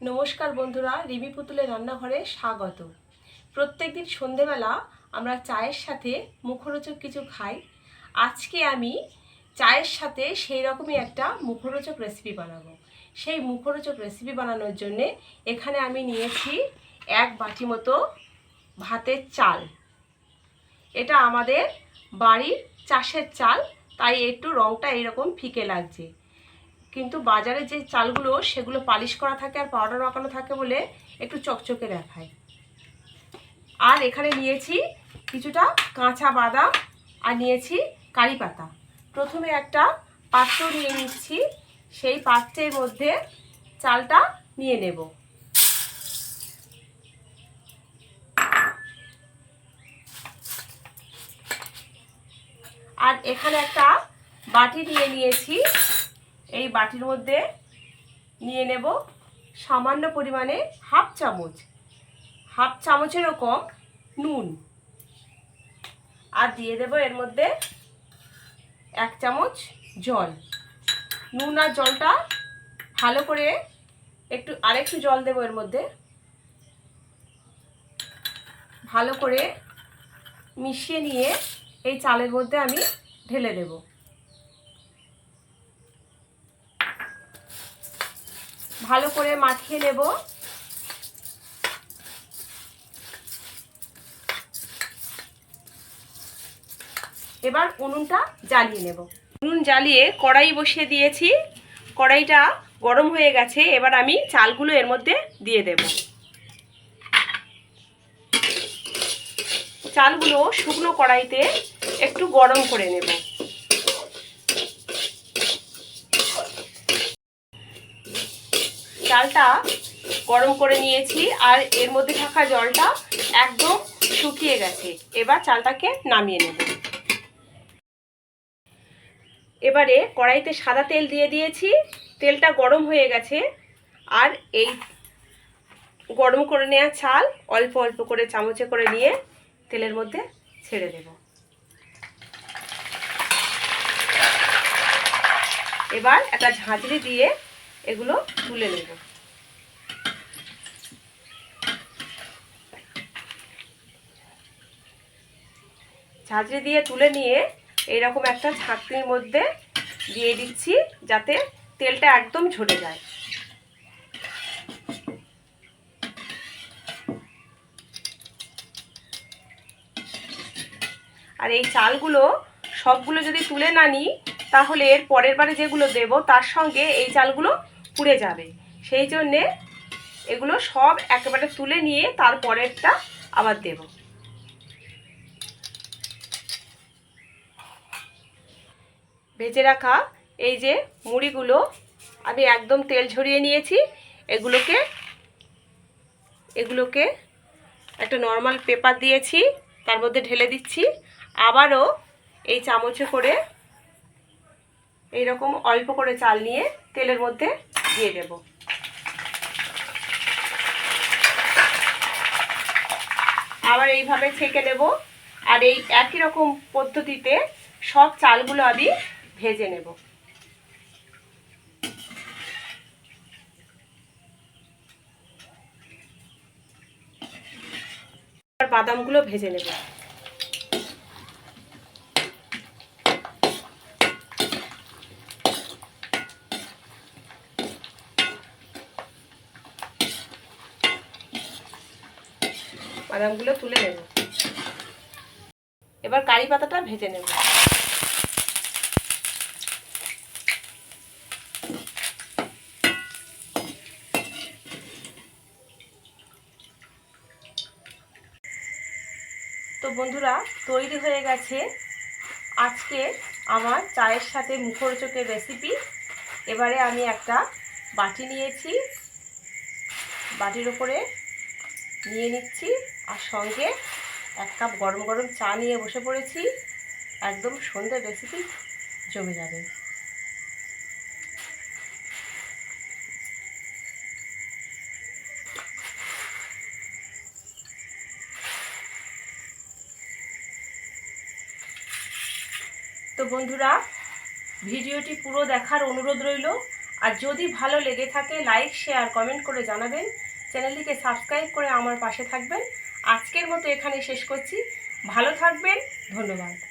নমস্কার বন্ধুরা, রিমি পুতুলের রান্নাঘরে স্বাগত। প্রত্যেকদিন সন্ধেবেলা আমরা চায়ের সাথে মুখরোচক কিছু খাই। আজকে আমি চায়ের সাথে সেই রকমই একটা মুখরোচক রেসিপি বানাবো। সেই মুখরোচক রেসিপি বানানোর জন্যে এখানে আমি নিয়েছি এক বাটি মতো ভাতের চাল। এটা আমাদের বাড়ির চাষের চাল, তাই একটু রঙটা এরকম ফিকে লাগছে। কিন্তু বাজারে যে চালগুলো, সেগুলো পালিশ করা থাকে আর পাউডার মাখানো থাকে বলে একটু চকচকে দেখায়। আর এখানে নিয়েছি কিছুটা কাঁচা বাদাম আর নিয়েছি কারি পাতা। প্রথমে একটা পাত্র নিয়ে নিচ্ছি, সেই পাত্রের মধ্যে চালটা নিয়ে নেব। আর এখানে একটা বাটি নিয়ে নিয়েছি এই বাটির মধ্যে নিয়ে নেব সামান্য পরিমাণে হাফ চামচ, হাফ চামচেরও কম নুন। আর দিয়ে দেব এর মধ্যে এক চামচ জল। নুন আর জলটা ভালো করে একটু আরেকটু জল দেবো এর মধ্যে। ভালো করে মিশিয়ে নিয়ে এই চালের মধ্যে আমি ঢেলে দেবো। ভালো করে মাখিয়ে নেব। এবার উনুনটা জ্বালিয়ে নেব। উনুন জ্বালিয়ে কড়াই বসিয়ে দিয়েছি। কড়াইটা গরম হয়ে গেছে, এবার আমি চালগুলো এর মধ্যে দিয়ে দেব। চালগুলো শুকনো কড়াইতে একটু গরম করে নেব। চালটা গরম করে নিয়েছি আর এর মধ্যে থাকা জলটা একদম শুকিয়ে গেছে। এবার চালটাকে নামিয়ে নেব। এবারে কড়াইতে সাদা তেল দিয়ে দিয়েছি। তেলটা গরম হয়ে গেছে আর এই গরম করে নেওয়া চাল অল্প অল্প করে চামচে করে নিয়ে তেলের মধ্যে ছেড়ে দেব। এবার একটা ঝাঁঝরি দিয়ে এগুলো তুলে নেব। ঝাঁঝরি দিয়ে তুলে নিয়ে এইরকম একটা ছাঁকনির মধ্যে দিয়ে দিচ্ছি যাতে তেলটা একদম ঝরে যায়। আর এই চালগুলো সবগুলো যদি তুলে না নিই, তাহলে এর পরের বারে যেগুলো দেব, তার সঙ্গে এই চালগুলো পুড়ে যাবে। সেই জন্যে এগুলো সব একেবারে তুলে নিয়ে তারপরেরটা আবার দেব। ভেজে রাখা এই যে মুড়িগুলো আমি একদম তেল ঝরিয়ে নিয়েছি। এগুলোকে এগুলোকে একটা নর্মাল পেপার দিয়েছি, তার মধ্যে ঢেলে দিচ্ছি। আবারও এই চামচে করে এই রকম অল্প করে চাল নিয়ে তেলের মধ্যে দিয়ে দেব। আবার এইভাবে ছেঁকে নেব। আর এই একই রকম পদ্ধতিতে সব চালগুলো আমি ভেজে নেব। বাদামগুলো ভেজে নেব। বাদামগুলো তুলে নেব। এবার কারি পাতাটা ভেজে নেব। তো বন্ধুরা, তৈরি হয়ে গেছে আজকে আমার চায়ের সাথে মুখরোচকের রেসিপি এবারে আমি একটা বাটি নিয়েছি। বাটির উপরে নিয়ে নিচ্ছি আর সঙ্গে এক কাপ গরম গরম চা নিয়ে বসে পড়েছি। একদম সন্ধ্যের রেসিপি জমে যাবে। তো বন্ধুরা, ভিডিওটি পুরো দেখার অনুরোধ রইল। আর যদি ভালো লেগে থাকে লাইক শেয়ার কমেন্ট করে জানাবেন। চ্যানেলটিকে সাবস্ক্রাইব করে আমার পাশে থাকবেন। আজকের মতো এখানে শেষ করছি। ভালো থাকবেন। ধন্যবাদ।